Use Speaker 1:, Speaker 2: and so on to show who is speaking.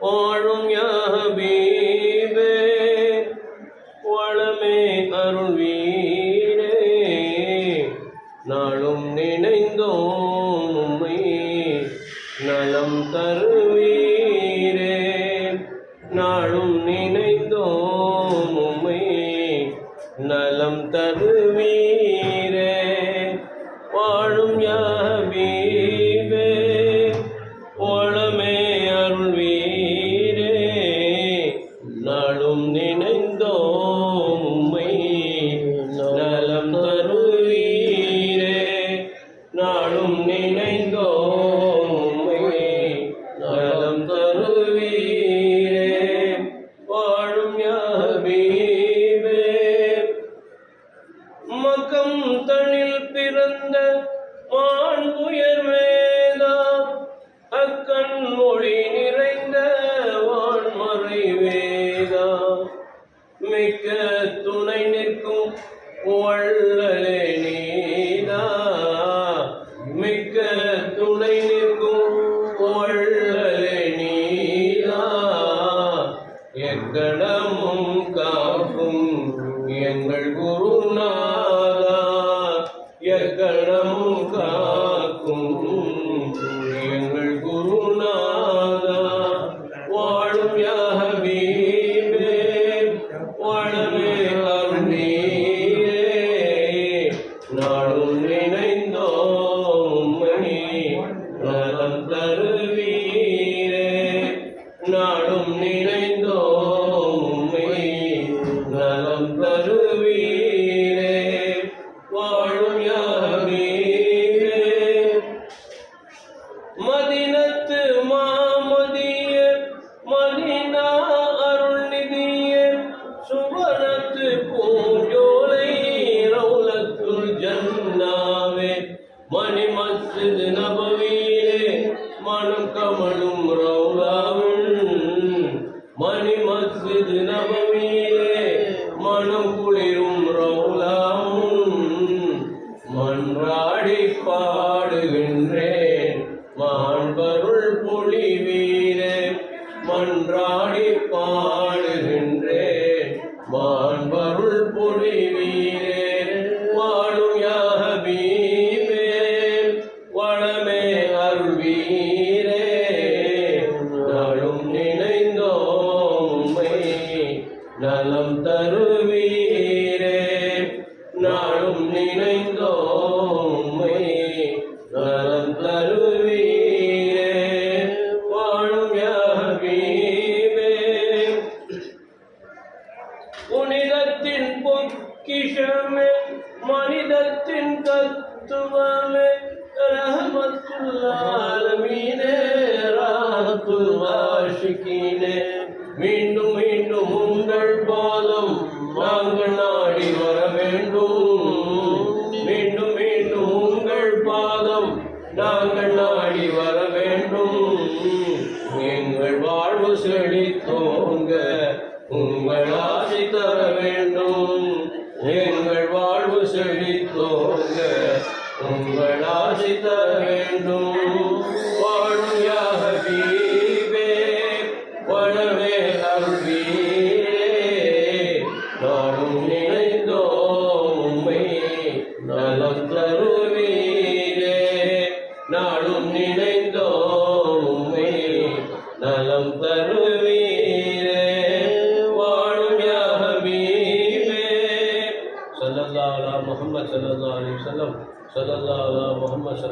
Speaker 1: வாழும் யாபீபே வளமே அருள்வீரே நாளும் நினைந்தோம் உம்மை. நலம் தருவீரே. நாளும் நாளும் மிக்க துணை நிற்கும் வள்ளலே நீதா. மிக்க துணை நிற்கும் வள்ளலே நீதா. எங்களமும் காக்கும் எங்கள் குருநா மணி மஸ்ஜித் நபவியே மனம் குளிரும் ரவுலாவும் மன்றாடி பாடுகின்றேன். மாண்பருள் பொழிவீரே மன்றாடி நலம் தருவீரே. நாளும் நினைந்தோம் நலம் தருவீரே. வாழும் யாஹபீபே புனிதத்தின் பொக்கிஷமே மனிதத்தின் தத்துவமே ரஹமத்துல்லாலமீனே ராஹத்துல் வாஷிகீனே வேண்டும். மீண்டும் மீண்டும் உங்கள் பாதம் நாங்கள் நாடி வர வேண்டும். எங்கள் வாழ்வு செழித்தோங்க. நலம் தருவீரே நாடும் நினைந்தோம் உம்மை. நலம் தருவீரே வாழும் யா ஹபீபே ஸல்லல்லாஹு அலா முஹம்மத் ஸல்லல்லாஹு அலைஹி வஸல்லம். ஸல்லல்லாஹு அலா முஹம்மத்